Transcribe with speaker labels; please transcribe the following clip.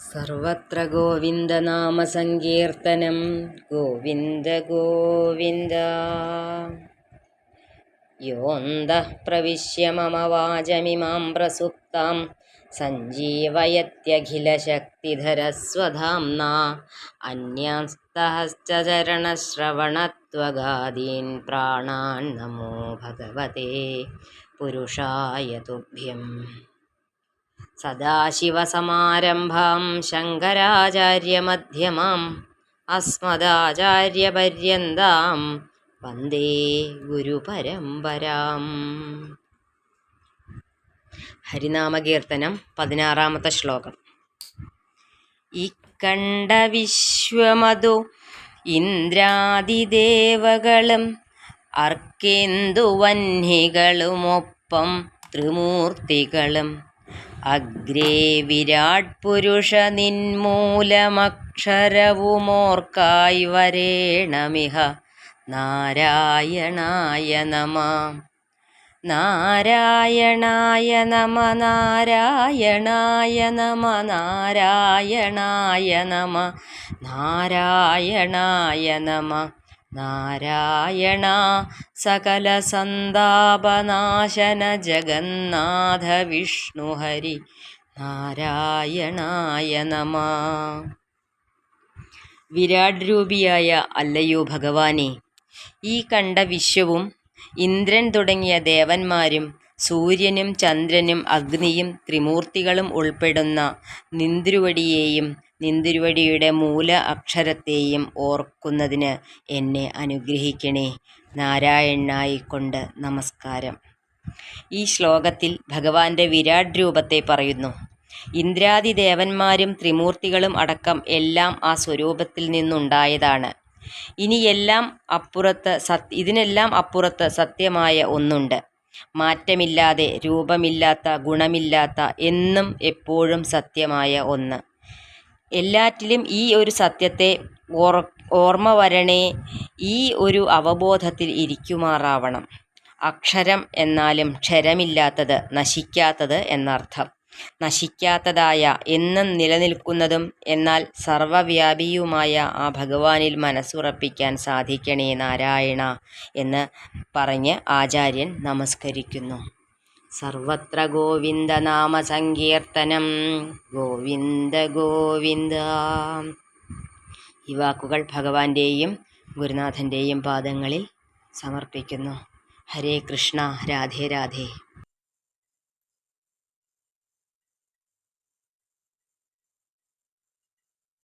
Speaker 1: സർവത്ര ഗോവിന്ദനാമസങ്കീർത്തനം ഗോവിന്ദ ഗോവിന്ദ. യോന്ത പ്രവിശ്യ മമ വാചമിമാം പ്രസുപ്താം. സഞ്ജീവയത്യഖിലശക്തിധരസ്വധാംനാ. അന്യാസ്തഹശ്ച ചരണശ്രവണത്വഗാദീൻ പ്രാണാൻ നമോ ഭഗവതേ. പുരുഷായ തുഭ്യം. സദാശിവസമാരംഭാം ശങ്കരാചാര്യമധ്യമാം അസ്മദാചാര്യപര്യന്താം വന്ദേ ഗുരുപരമ്പരാം. ഹരിനാമകീർത്തനം പതിനാറാമത്തെ ശ്ലോകം. ഇക്കണ്ട വിശ്വമതു ഇന്ദ്രാദിദേവകളും അർക്കേന്ദുവന്ഹികളുമൊപ്പം ത്രിമൂർത്തികളും അഗ്രേ വിരാട് പുരുഷ നിന്മൂലമക്ഷരവുമോർക്കായി വരേണമിഹ നാരായണായ നമ. നാരായണായ നമ നാരായണായ നമ നാരായണായ നമ നാരായണായ നമ. നാരായണ സകല സന്താപനാശന ജഗന്നാഥ വിഷ്ണു ഹരി നാരായണായ നമ. വിരാട് രൂപിയായ അല്ലയോ ഭഗവാനെ ഈ കണ്ട വിശ്വവും ഇന്ദ്രൻ തുടങ്ങിയ ദേവന്മാരും സൂര്യനും ചന്ദ്രനും അഗ്നിയും ത്രിമൂർത്തികളും ഉൾപ്പെടുന്ന നിന്തിരുവടിയെയും നിന്തിരുവടിയുടെ മൂല അക്ഷരത്തെയും ഓർക്കുന്നതിന് എന്നെ അനുഗ്രഹിക്കണേ. നാരായണായിക്കൊണ്ട് നമസ്കാരം. ഈ ശ്ലോകത്തിൽ ഭഗവാന്റെ വിരാട് രൂപത്തെ പറയുന്നു. ഇന്ദ്രാദി ദേവന്മാരും ത്രിമൂർത്തികളും അടക്കം എല്ലാം ആ സ്വരൂപത്തിൽ നിന്നുണ്ടായതാണ്. ഇനി എല്ലാം അപ്പുറത്ത് സത് ഇതിനെല്ലാം അപ്പുറത്ത് സത്യമായ ഒന്നുണ്ട്. മാറ്റമില്ലാതെ രൂപമില്ലാത്ത ഗുണമില്ലാത്ത എന്നും എപ്പോഴും സത്യമായ ഒന്ന്. എല്ലാറ്റിലും ഈ ഒരു സത്യത്തെ ഓർ ഓർമ്മ വരണേ ഈ ഒരു അവബോധത്തിൽ ഇരിക്കുമാറാവണം. അക്ഷരം എന്നാലും ക്ഷരമില്ലാത്തത് നശിക്കാത്തത് എന്നർത്ഥം. നശിക്കാത്തതായ എന്നും നിലനിൽക്കുന്നതും എന്നാൽ സർവവ്യാപിയുമായ ആ ഭഗവാനിൽ മനസ്സുറപ്പിക്കാൻ സാധിക്കണേ നാരായണ എന്ന് പറഞ്ഞ് ആചാര്യൻ നമസ്കരിക്കുന്നു. സർവത്ര ഗോവിന്ദ നാമ സങ്കീർത്തനം ഗോവിന്ദ ഗോവിന്ദ. ഈ വാക്കുകൾ ഭഗവാന്റെയും ഗുരുനാഥന്റെയും പാദങ്ങളിൽ സമർപ്പിക്കുന്നു. ഹരേ കൃഷ്ണ രാധേ രാധേ.